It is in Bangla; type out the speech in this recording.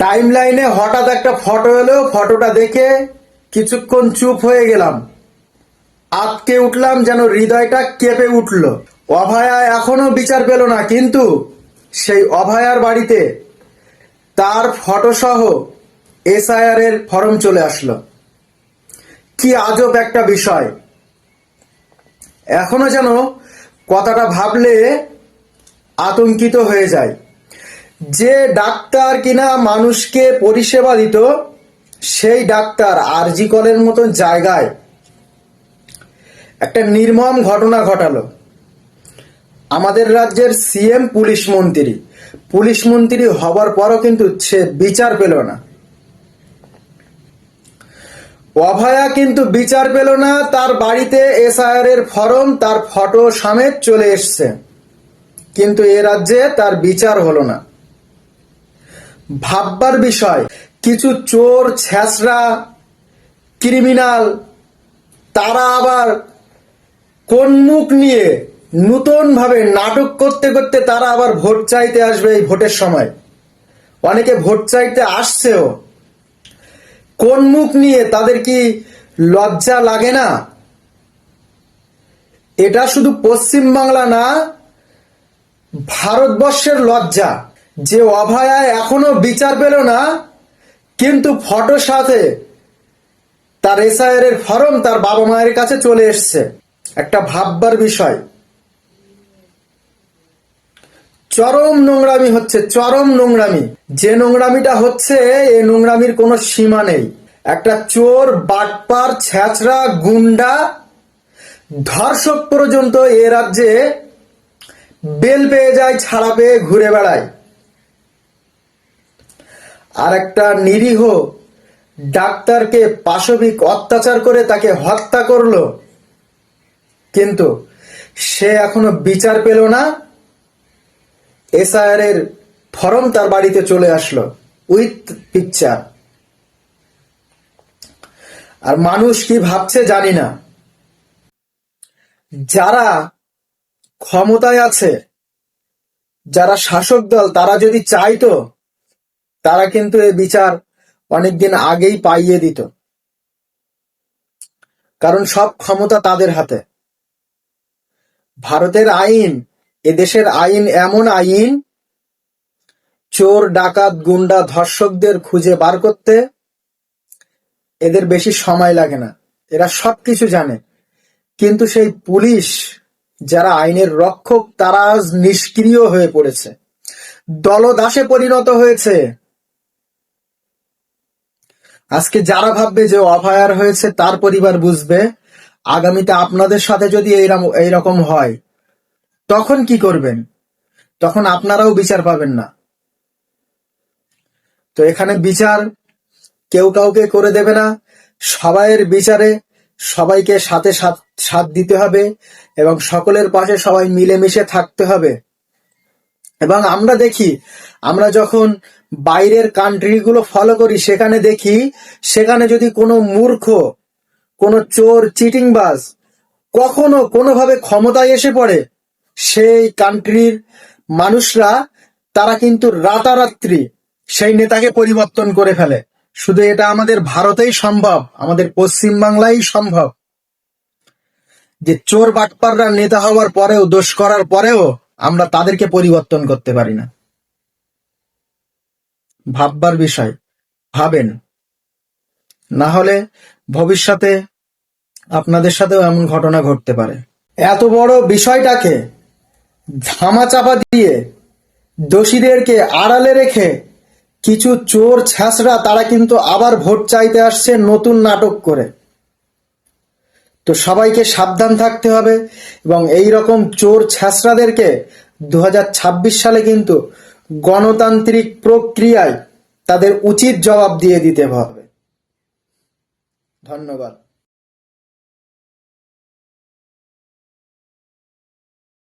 টাইম লাইনে হঠাৎ একটা ফটো এলো ফটোটা দেখে কিছুক্ষণ চুপ হয়ে গেলাম। আটকে উঠলাম যেন হৃদয়টা কেঁপে উঠল। অভয়া এখনও বিচার পেল না, কিন্তু সেই অভয়ার বাড়িতে তার ফটোসহ এসআইআর এর ফর্ম চলে আসলো। কি আজব একটা বিষয়। এখনও যেন কথাটা ভাবলে আতঙ্কিত হয়ে যায়। যে ডাক্তার কিনা মানুষকে পরিষেবা দিত, সেই ডাক্তার আরজি কলের মতন জায়গায় একটা নির্মম ঘটনা ঘটালো। আমাদের রাজ্যের সিএম পুলিশ মন্ত্রী পুলিশ মন্ত্রী হবার পরও কিন্তু সে বিচার পেল না। অভয়া কিন্তু বিচার পেল না, তার বাড়িতে এসআইআর এর ফর্ম, তার ফটো সামেত চলে এসছে। কিন্তু এ রাজ্যে তার বিচার হলো না। ভাববার বিষয়। কিছু চোর ছ্যাঁচড়া ক্রিমিনাল, তারা আবার কোন মুখ নিয়ে নূতন ভাবে নাটক করতে করতে তারা আবার ভোট চাইতে আসবে এই ভোটের সময়। অনেকে ভোট চাইতে আসছেও। কোন মুখ নিয়ে তাদের কি লজ্জা লাগে না? এটা শুধু পশ্চিম বাংলা না, ভারতবর্ষের লজ্জা। যে অভয়ায় এখনও বিচার পেল না, কিন্তু ফটো সাথে তার এসআইআর এর ফর্ম তার বাবা মায়ের কাছে চলে এসছে। একটা ভাববার বিষয়। চরম নোংরামি হচ্ছে, চরম নোংরামি। যে নোংরামিটা হচ্ছে এই নোংরামির কোনো সীমা নেই। একটা চোর, বাটপার, ছ্যাচড়া, গুন্ডা, ধর্ষক পর্যন্ত এ রাজ্যে বেল পেয়ে যায়, ছাড়া পেয়ে ঘুরে বেড়ায়। আর একটা নিরীহ ডাক্তারকে পাশবিক অত্যাচার করে তাকে হত্যা করল। কিন্তু সে এখনও বিচার পেল না। এসআইআর এর ফর্ম তার বাড়িতে চলে আসলো, উইথ পিকচার। আর মানুষ কি ভাবছে জানি না। যারা ক্ষমতায় আছে, যারা শাসক দল, তারা যদি চাইতো তারা কিন্তু এই বিচার অনেকদিন আগেই পাইয়ে দিত। কারণ সব ক্ষমতা তাদের হাতে। ভারতের আইন এদেশের আইন এমন আইন, চোর, ডাকাত, গুন্ডা, ধর্ষকদের খুঁজে বার করতে এদের বেশি সময় লাগে না। এরা সবকিছু জানে। কিন্তু সেই পুলিশ, যারা আইনের রক্ষক, তারা আজ নিষ্ক্রিয় হয়ে পড়েছে। দলদাসে পরিণত হয়েছে। আজকে যারা ভাববে যে অভয়ার হয়েছে, তার পরিবার বুঝবে, আগামীতে আপনাদের সাথে যদি এইরকম হয়, তখন কি করবেন? তখন আপনারাও বিচার পাবেন না। তো এখানে বিচার কেউ কাউকে করে দেবে না। সবাইয়ের বিচারে সবাইকে সাথ সাথ দিতে হবে এবং সকলের পাশে সবাই মিলেমিশে থাকতে হবে। এবং আমরা দেখি, আমরা যখন বাইরের কান্ট্রিগুলো ফলো করি, সেখানে দেখি, সেখানে যদি কোনো মূর্খ, কোনো চোর, চিটিংবাজ কখনো কোনোভাবে ক্ষমতায় এসে পড়ে, সেই কান্ট্রির মানুষরা, তারা কিন্তু রাতারাত্রি সেই নেতাকে পরিবর্তন করে ফেলে। শুধু এটা আমাদের ভারতেই সম্ভব, আমাদের পশ্চিম বাংলায় সম্ভব। যে চোর বাটপাররা নেতা হওয়ার পরেও, দোষ করার পরেও আমরা তাদেরকে পরিবর্তন করতে পারি না। ভাববার বিষয়, ভাবেন। না হলে ভবিষ্যতে আপনাদের সাথেও এমন ঘটনা ঘটতে পারে। এত বড় বিষয়টাকে ধামাচাপা দিয়ে দোষীদেরকে আড়ালে রেখে কিছু চোর, ছ্যাঁচড়া, তারা কিন্তু আবার ভোট চাইতে আসছে নতুন নাটক করে। তো সবাইকে সাবধান থাকতে হবে এবং এই রকম চোর ছ্যাঁচড়াদেরকে দু সালে কিন্তু গণতান্ত্রিক প্রক্রিয়ায় তাদের উচিত জবাব দিয়ে দিতে হবে। ধন্যবাদ।